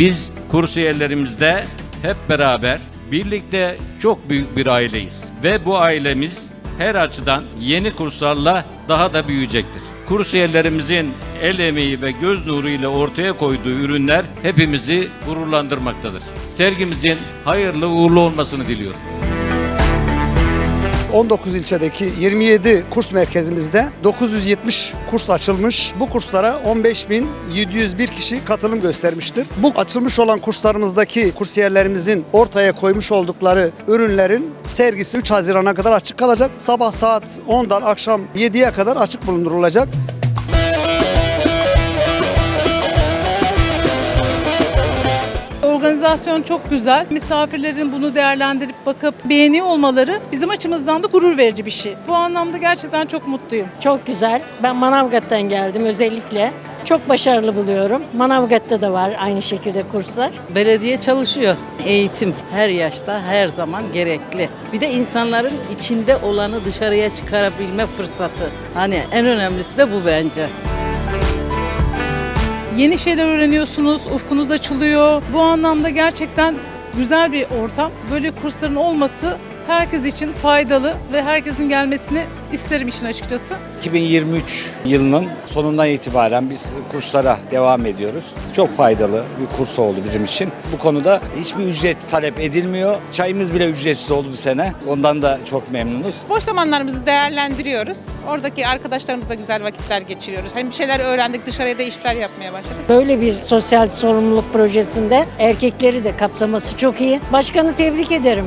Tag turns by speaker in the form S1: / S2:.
S1: Biz kursiyerlerimizde hep beraber birlikte çok büyük bir aileyiz. Ve bu ailemiz her açıdan yeni kurslarla daha da büyüyecektir. Kursiyerlerimizin el emeği ve göz nuru ile ortaya koyduğu ürünler hepimizi gururlandırmaktadır. Sergimizin hayırlı uğurlu olmasını diliyorum.
S2: 19 ilçedeki 27 kurs merkezimizde 970 kurs açılmış. Bu kurslara 15.701 kişi katılım göstermiştir. Bu açılmış olan kurslarımızdaki kursiyerlerimizin ortaya koymuş oldukları ürünlerin sergisi 3 Haziran'a kadar açık kalacak. Sabah saat 10'dan akşam 7'ye kadar açık bulundurulacak.
S3: Organizasyon çok güzel. Misafirlerin bunu değerlendirip bakıp beğeniyor olmaları bizim açımızdan da gurur verici bir şey. Bu anlamda gerçekten çok mutluyum.
S4: Çok güzel. Ben Manavgat'tan geldim özellikle. Çok başarılı buluyorum. Manavgat'ta da var aynı şekilde kurslar.
S5: Belediye çalışıyor. Eğitim her yaşta her zaman gerekli. Bir de insanların içinde olanı dışarıya çıkarabilme fırsatı. Hani en önemlisi de bu bence.
S3: Yeni şeyler öğreniyorsunuz, ufkunuz açılıyor. Bu anlamda gerçekten güzel bir ortam. Böyle kursların olması herkes için faydalı ve herkesin gelmesini isterim işin açıkçası.
S6: 2023 yılının sonundan itibaren biz kurslara devam ediyoruz. Çok faydalı bir kurs oldu bizim için. Bu konuda hiçbir ücret talep edilmiyor. Çayımız bile ücretsiz oldu bu sene. Ondan da çok memnunuz.
S7: Boş zamanlarımızı değerlendiriyoruz. Oradaki arkadaşlarımızla güzel vakitler geçiriyoruz. Hem bir şeyler öğrendik, dışarıya da işler yapmaya başladık.
S4: Böyle bir sosyal sorumluluk projesinde erkekleri de kapsaması çok iyi. Başkanı tebrik ederim.